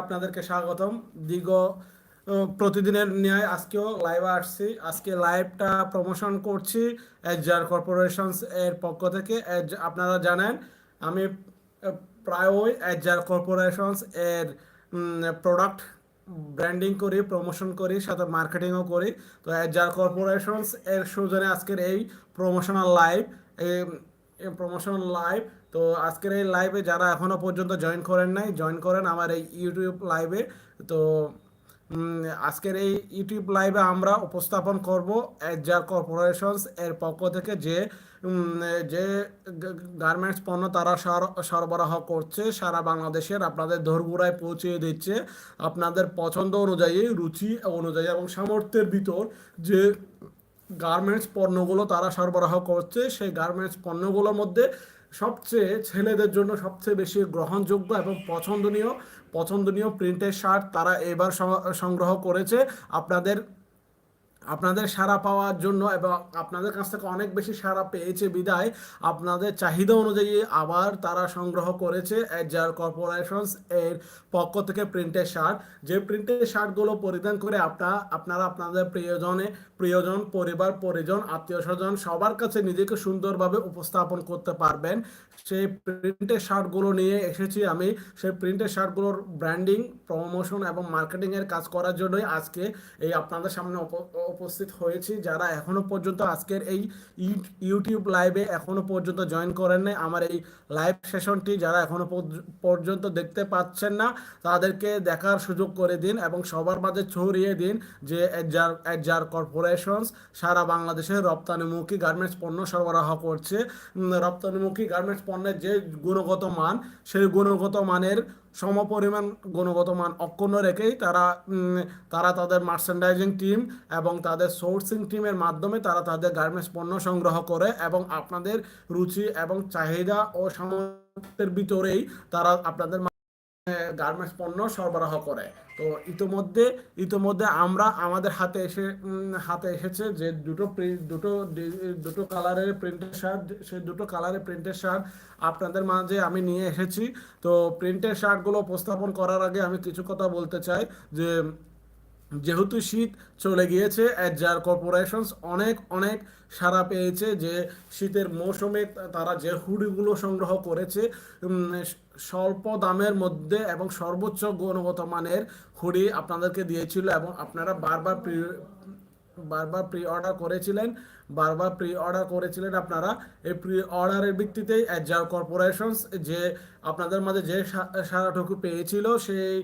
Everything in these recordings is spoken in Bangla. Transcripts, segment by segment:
আপনাদেরকে স্বাগতম। দীর্ঘ প্রতিদিনের ন্যায় আজকেও লাইভে আসছি। আজকে লাইভটা প্রমোশন করছি এজার কর্পোরেশনস এর পক্ষ থেকে। আপনারা জানেন, আমি প্রায়ই এজার কর্পোরেশনস এর প্রোডাক্ট ব্র্যান্ডিং করি প্রমোশন করি, সাথে মার্কেটিংও করি। তো এজার কর্পোরেশনস এর সৌজন্যে আজকের এই প্রমোশনাল লাইভ এই প্রমোশনাল লাইভ তো আজকের এই লাইভে যারা এখনও পর্যন্ত জয়েন করেন নাই জয়েন করেন আমার এই ইউটিউব লাইভে তো আজকের এই ইউটিউব লাইভে আমরা উপস্থাপন করব এজার কর্পোরেশনস এর পক্ষ থেকে যে যে গার্মেন্টস পণ্য তারা সর- সরবরাহ করছে সারা বাংলাদেশের, আপনাদের দোরগোড়ায় পৌঁছে দিচ্ছে। আপনাদের পছন্দ অনুযায়ী, রুচি অনুযায়ী এবং সামর্থ্যের ভিতর যে গার্মেন্টস পণ্যগুলো তারা সরবরাহ করছে, সেই গার্মেন্টস পণ্যগুলোর মধ্যে সবচেয়ে ছেলেদের জন্য সবচেয়ে বেশি গ্রহণযোগ্য এবং পছন্দনীয় পছন্দনীয় প্রিন্টের শার্ট তারা এবার সংগ্রহ করেছে। আপনাদের আপনাদের সাড়া পাওয়ার জন্য এবং আপনাদের কাছ থেকে অনেক বেশি সাড়া পেয়েছে বিদায়। আপনাদের চাহিদা অনুযায়ী আবার তারা সংগ্রহ করেছে এজার কর্পোরেশনস এর পক্ষ থেকে প্রিন্টের শার্ট। যে প্রিন্টের শার্টগুলো পরিধান করে আপনারা আপনারা আপনাদের প্রিয়জনে, প্রিয়জন, পরিবার, পরিজন আত্মীয় স্বজন সবার কাছে নিজেকে সুন্দরভাবে উপস্থাপন করতে পারবেন। সেই প্রিন্টের শার্টগুলো নিয়ে এসেছি আমি। সেই প্রিন্টের শার্টগুলোর ব্র্যান্ডিং, প্রমোশন এবং মার্কেটিং এর কাজ করার জন্যই আজকে এই আপনাদের সামনে উপস্থিত হয়েছি, যারা এখনও পর্যন্ত আজকের এই ইউ- ইউটিউব লাইভে এখনও পর্যন্ত জয়েন করেন নাই। আমার এই লাইভ সেশনটি যারা এখনও পর্যন্ত দেখতে পাচ্ছেন না, তাদেরকে দেখার সুযোগ করে দিন এবং সবার মাঝে ছড়িয়ে দিন যে এজার এজার কর্পোরেশনস সারা বাংলাদেশে রপ্তানিমুখী গার্মেন্টস পণ্য সরবরাহ করছে। রপ্তানিমুখী গার্মেন্টস পণ্যের যে গুণগত মান, সেই গুণগত মানের সমপরিমাণ গুণগত মান অক্ষুণ্ণ রেখেই তারা তারা তাদের মার্চেন্ডাইজিং টিম এবং তাদের সোর্সিং টিমের মাধ্যমে তারা তাদের গার্মেন্টস পণ্য সংগ্রহ করে এবং আপনাদের রুচি এবং চাহিদা ও সামর্থ্যের ভিতরেই তারা আপনাদের গার্মেন্টস পণ্য সরবরাহ করে। তো ইতোমধ্যে ইতোমধ্যে আমরা আমাদের হাতে এসে হাতে এসেছে যে দুটো প্রিন্ট দুটো দুটো কালারের প্রিন্টের শার্ট সে দুটো কালারের প্রিন্টের শার্ট আপনাদের মাঝে আমি নিয়ে এসেছি। তো প্রিন্টের শার্টগুলো উপস্থাপন করার আগে আমি কিছু কথা বলতে চাই যে যেহেতু শীত চলে গিয়েছে যার কর্পোরেশনস অনেক অনেক সারা পেয়েছে যে শীতের মৌসুমে তারা যে হুডিগুলো সংগ্রহ করেছে স্বল্প দামের মধ্যে এবং সর্বোচ্চ গুণগত মানের হুডি আপনাদেরকে দিয়েছিল এবং আপনারা বারবার প্রি- বারবার প্রি অর্ডার করেছিলেন। বারবার প্রি অর্ডার করেছিলেন আপনারা। এই প্রি অর্ডারের ভিত্তিতেই এজার কর্পোরেশনস যে আপনাদের মাঝে যে সারাটুকু পেয়েছিল, সেই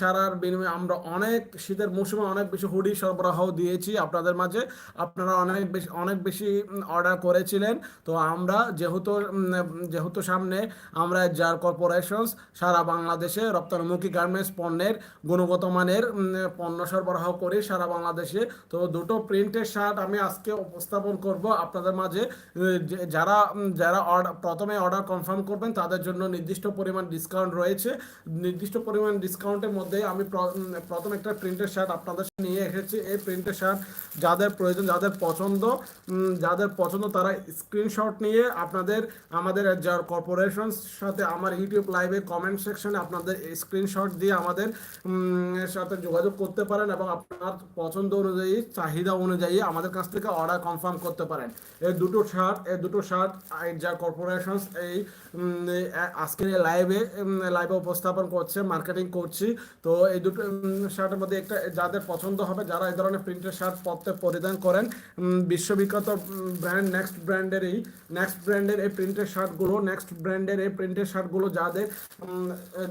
সারার বিনিময়ে আমরা অনেক শীতের মৌসুমে অনেক বেশি হুডি সরবরাহ দিয়েছি আপনাদের মাঝে। আপনারা অনেক বেশি অনেক বেশি অর্ডার করেছিলেন। তো আমরা যেহেতু যেহেতু সামনে আমরা যার কর্পোরেশনস সারা বাংলাদেশে রপ্তানিমুখী গার্মেন্টস পণ্যের গুণগত মানের পণ্য সরবরাহ করি সারা বাংলাদেশে। তো দুটো প্রিন্টের শার্ট আমি আজকে উপস্থাপন করব আপনাদের মাঝে। যারা যারা অর্ডার, প্রথমে অর্ডার কনফার্ম করবেন, তাদের জন্য নির্দিষ্ট পরিমাণ ডিসকাউন্ট রয়েছে। নির্দিষ্ট পরিমাণ ডিসকাউন্টের মধ্যে আমি প্র- প্রথম একটা প্রিন্টের শার্ট আপনাদের নিয়ে এসেছি। এই প্রিন্টের শার্ট যাদের প্রয়োজন, যাদের পছন্দ যাদের পছন্দ তারা স্ক্রিনশট নিয়ে আপনাদের, আমাদের যার কর্পোরেশন সাথে আমার ইউটিউব লাইভে কমেন্ট সেকশনে আপনাদের স্ক্রিনশট দিয়ে আমাদের সাথে যোগাযোগ করতে পারেন এবং আপনার পছন্দ অনুযায়ী, চাহিদা অনুযায়ী আমাদের কাছ থেকে অর্ডার কনফার্ম করতে পারেন। এই দুটো শার্ট এই দুটো শার্ট যা কর্পোরেশন এই আজকের এই লাইভে লাইভে উপস্থাপন করছে মার্কেটিং করছি। তো এই দুটো শার্টের মধ্যে একটা, যাদের পছন্দ হবে, যারা এই ধরনের প্রিন্টের শার্ট পরতে পরিধান করেন বিশ্ববিখ্যাত ব্র্যান্ড নেক্সট ব্র্যান্ডের এই নেক্সট ব্র্যান্ডের এই প্রিন্টের শার্টগুলো নেক্সট ব্র্যান্ডের এই প্রিন্টের শার্টগুলো যাদের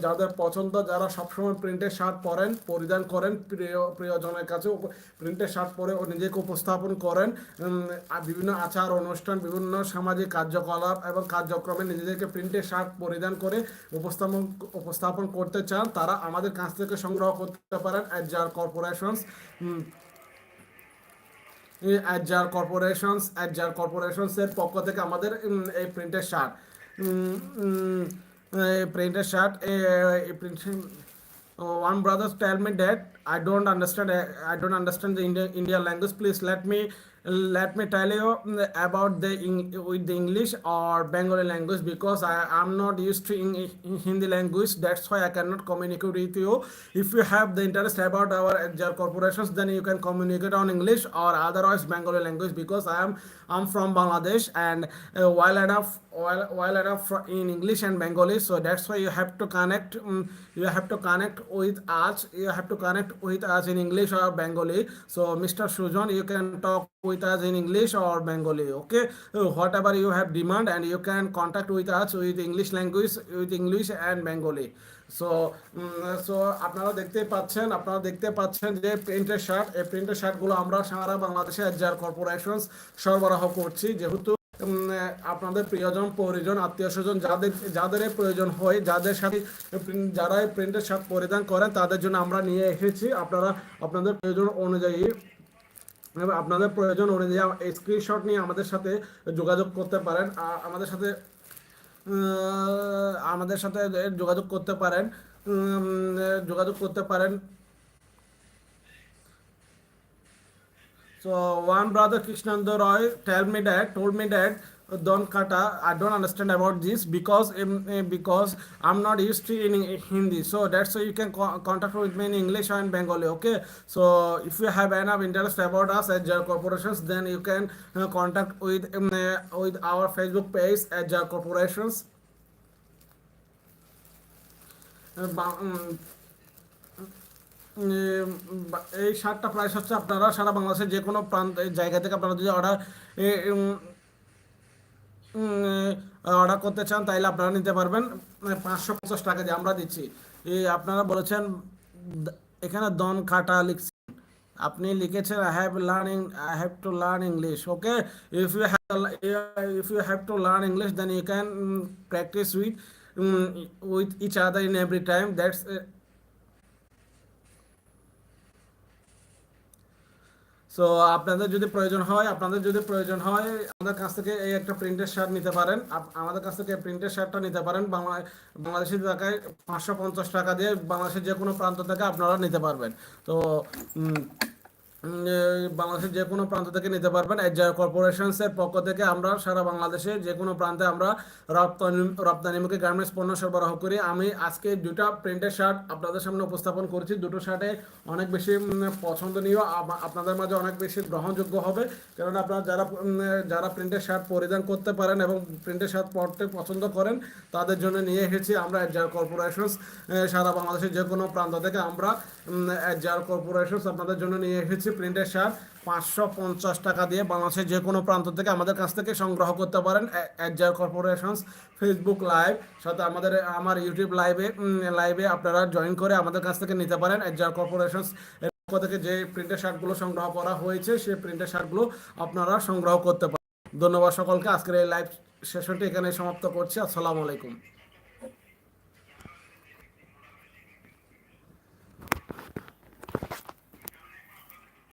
যাদের পছন্দ, যারা সবসময় প্রিন্টের শার্ট পরেন পরিধান করেন, প্রিয়, প্রিয়জনের কাছে প্রিন্টের শার্ট পরে নিজেকে উপস্থাপন করেন। বিভিন্ন আচার, অনুষ্ঠান, বিভিন্ন সামাজিক কার্যকলাপ এবং কার্যক্রমে নিজেদেরকে প্রিন্টের শার্ট পরিধান করে উপস্থাপন উপস্থাপন করতে চান, তারা আমাদের কাছ থেকে সংগ্রহ করতে পারেন যার corporations Azar corporations Azar corporations এর পক্ষ থেকে আমাদের এই প্রিন্টের শার্ট। প্রিন্টের shirt one brother, tell me that I don't understand, I don't understand the India India language, please let me let me tell you mm, about the with the English or Bengali language because I am not used to in, in Hindi language. That's why I cannot communicate with you. If you have the interest about our HR corporations, then you can communicate on English or otherwise Bengali language because I am I'm from Bangladesh and uh, while enough while while enough in English and Bengali. So that's why you have to connect. Um, you have to connect with us. You have to connect with us in English or Bengali. So Mr. Sujan, you can talk with us in English or Bengali. Okay, Uh, whatever you have demand, and you can contact with us with English language, with English and Bengali. So so আপনারা দেখতেই পাচ্ছেন আপনারা দেখতে পাচ্ছেন যে প্রিন্টের শার্ট এই প্রিন্টের শার্টগুলো আমরা সারা বাংলাদেশে যার কর্পোরেশন সরবরাহ করছি যেহেতু আপনাদের প্রিয়জন, পরিজন, আত্মীয় স্বজন, যাদের যাদের প্রয়োজন হয়, যাদের সাথে যারা এই প্রিন্টের শার্ট পরিধান করেন, তাদের জন্য আমরা নিয়ে এসেছি। আপনারা আপনাদের প্রয়োজন অনুযায়ী, আপনাদের প্রয়োজন অনুযায়ী স্ক্রিনশট নিয়ে আমাদের সাথে যোগাযোগ করতে পারেন। আমাদের সাথে আমাদের সাথে যোগাযোগ করতে পারেন। যোগাযোগ করতে পারেন। So one brother Krishnananda Roy tell me that told me that uh, don't kata I don't understand about this because eh, because I'm not used to in Hindi. So that's why you can co contact with me in English and Bengali. Okay. So if you have enough interest about us at Jar Corporations, then you can uh, contact with um, uh, with our Facebook page at Jar Corporations. Uh, um, এই শার্টটা প্রাইস হচ্ছে আপনারা, সারা বাংলাদেশের যে কোনো প্রান্ত জায়গা থেকে আপনারা যদি অর্ডার অর্ডার করতে চান, তাইলে আপনারা নিতে পারবেন। পাঁচশো পঞ্চাশ টাকা দিয়ে আমরা দিচ্ছি। আপনারা বলেছেন এখানে দন কাটা লিখছেন। আপনি লিখেছেন I have learning I have to learn English okay if you have if you have to learn English then you can practice with with each other in every time that's so আপনাদের যদি প্রয়োজন হয়, আপনাদের যদি প্রয়োজন হয়, আমাদের কাছ থেকে এই একটা প্রিন্টের শার্ট নিতে পারেন। আমাদের কাছ থেকে প্রিন্টের শার্টটা নিতে পারেন। বাংলা বাংলাদেশের টাকায় পাঁচশো পঞ্চাশ টাকা দিয়ে বাংলাদেশের যে কোনো প্রান্ত থেকে আপনারা নিতে পারবেন। তো বাংলাদেশের যে কোনো প্রান্ত থেকে নিতে পারবেন। এজার কর্পোরেশনসের পক্ষ থেকে আমরা সারা বাংলাদেশে যে কোনো প্রান্তে আমরা রপ্তানি রপ্তানিমুখী গার্মেন্টস পণ্য সরবরাহ করি। আমি আজকে দুটা প্রিন্টের শার্ট আপনাদের সামনে উপস্থাপন করছি। দুটো শার্টে অনেক বেশি পছন্দনীয় আপনাদের মাঝে অনেক বেশি গ্রহণযোগ্য হবে। কারণ আপনারা যারা যারা প্রিন্টের শার্ট পরিধান করতে পারেন এবং প্রিন্টের শার্ট পরতে পছন্দ করেন, তাদের জন্য নিয়ে এসেছি আমরা এজার কর্পোরেশনস সারা বাংলাদেশের যে কোনো প্রান্ত থেকে আমরা এজার কর্পোরেশনস আপনাদের জন্য নিয়ে এসেছি। প্রিন্টের শার্ট পাঁচশো পঞ্চাশ টাকা দিয়ে বাংলাদেশের যে কোনো প্রান্ত থেকে আমাদের কাছ থেকে সংগ্রহ করতে পারেন এজার কর্পোরেশনস ফেসবুক লাইভ সাথে আমাদের, আমার ইউটিউব লাইভে লাইভে আপনারা জয়েন করে আমাদের কাছ থেকে নিতে পারেন এজার কর্পোরেশনস। পক্ষ থেকে যে প্রিন্টের শার্টগুলো সংগ্রহ করা হয়েছে সেই প্রিন্টের শার্টগুলো আপনারা সংগ্রহ করতে পারেন। ধন্যবাদ সকলকে, আজকের এই লাইভ সেশনটি এখানে সমাপ্ত করছি। আসসালামু আলাইকুম।